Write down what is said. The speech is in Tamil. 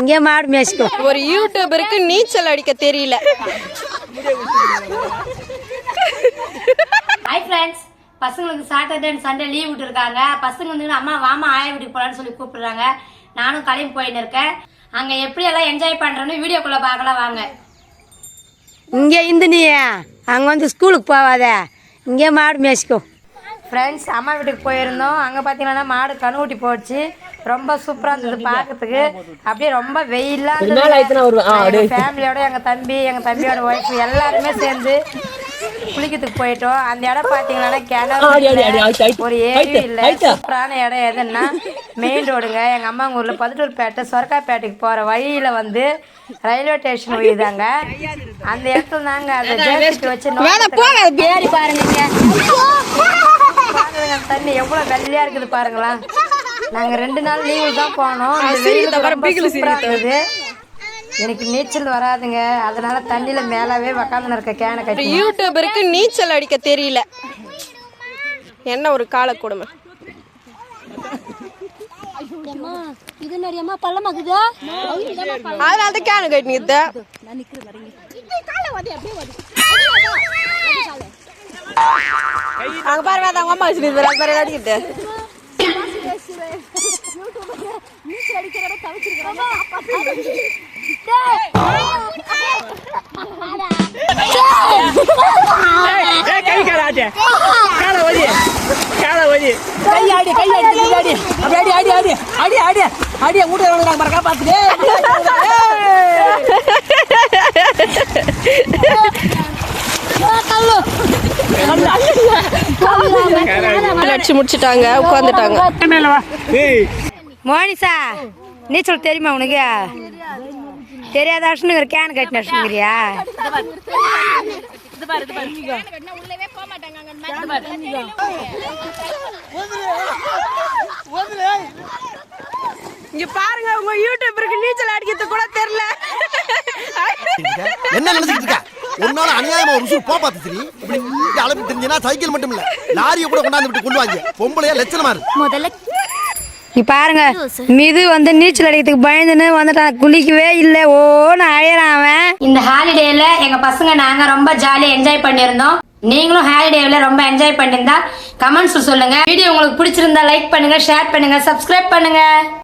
இங்கே மாடு மேய்ச்சிக்கோ. ஒரு யூடியூபருக்கு நீச்சல் அடிக்க தெரியல. ஹாய் ஃப்ரெண்ட்ஸ் பசங்களுக்கு சாட்டர்டே அண்ட் சண்டே லீவ் விட்டுருக்காங்க. பசங்க வந்து அம்மா வாமா ஆய வீட்டுக்கு போகலான்னு சொல்லி கூப்பிடுறாங்க. நானும் கிளம்பி போயின்னு இருக்கேன். அங்கே எப்படி எல்லாம் என்ஜாய் பண்ணுறேன்னு வீடியோக்குள்ளே பார்க்கலாம் வாங்க. இங்கே இருந்து நீ அங்கே வந்து ஸ்கூலுக்கு போவாத. இங்கே மாடு மேய்ச்சிக்கோ. ஃப்ரெண்ட்ஸ் அம்மா வீட்டுக்கு போயிருந்தோம். அங்கே பார்த்தீங்கன்னா மாடு கணுகுட்டி போச்சு. ரொம்ப சூப்பராக இருந்தது பார்க்கறதுக்கு அப்படியே ரொம்ப வெயிலாக இருந்தது. ஃபேமிலியோட எங்கள் தம்பி எங்கள் தம்பியோட ஒய்ஃப் எல்லாருமே சேர்ந்து குளிக்கிறதுக்கு போயிட்டோம். அந்த இடம் பார்த்தீங்கன்னா கிணறு ஒரு ஏரி இல்லை. சூப்பரான இடம் எதுன்னா மெயின் ரோடுங்க எங்கள் அம்மா ஊரில் பதிட்டூர்பேட்டை சொரக்காப்பேட்டைக்கு போகிற வழியில் வந்து ரயில்வே ஸ்டேஷன் வழிதாங்க அந்த இடத்துல தாங்க அந்த ஜேசிபி வச்சு ஏறி பாருங்க தண்ணி எவ்வளவு வெள்ளையா இருக்குது பாருங்களா நாங்க ரெண்டு நாள் லீவு தான் போனோம். இருந்தது. எனக்கு நீச்சல் வராதுங்க. அதனால தண்ணியில மேலவே உக்காந்து இருக்க கேனை கட்டி யூடியூபருக்கு நீச்சல் அடிக்க தெரியல. என்ன ஒரு கால கொடுமை. இது நடியம்மா பள்ளமாக்குதா அதனால தான் கேனு கட்டினிது அங்க பாரு வேற அவங்க அம்மா வச்சுட்டு வேற பாரு அடிக்கிட்டு கை காலாட்டு காலை ஒதி காலை ஒதி கை ஆடி கை ஆடி கை ஆடி. அப்படி ஆடி ஆடி ஆடி ஆடி ஆடி ஆடி மூட்டை வந்து மறக்கா பார்த்துட்டு. அடிச்சு முடிச்சிட்டாங்க உட்காந்துட்டாங்க மோனிசா நீச்சல் தெரியுமா உனக்கு? தெரியாத அர்ஷனுங்க கேன் கட்டின அர்ஷனுங்கிறியா? இங்க பாருங்க உங்க யூடியூபருக்கு நீச்சல் அடிக்கிறது கூட தெரியல. என்ன நினைச்சிட்டு இருக்க? உன்னால அநியாயமா ஒரு உசுறு போ பார்த்து சரி இப்படி இங்க அளவு தெரிஞ்சுனா சைக்கிள் மட்டும் இல்ல லாரியை கூட கொண்டாந்து விட்டு கொண்டு வாங்க. பொம்பளையா லட்சணமா இருக்கு. முதல்ல நீ பாருங்க மிது வந்து நீச்சல் அடிக்கிறதுக்கு பயந்துன்னு வந்துட்டான். குளிக்கவே இல்லை. ஓன்னு அழையறான் அவன். இந்த ஹாலிடேல எங்க பசங்க நாங்க ரொம்ப ஜாலியா என்ஜாய் பண்ணியிருந்தோம். நீங்களும் ஹாலிடேல ரொம்ப என்ஜாய் பண்ணியிருந்தா கமெண்ட்ஸ் சொல்லுங்க. வீடியோ உங்களுக்கு பிடிச்சிருந்தா லைக் பண்ணுங்க ஷேர் பண்ணுங்க சப்ஸ்கிரைப் பண்ணுங்க.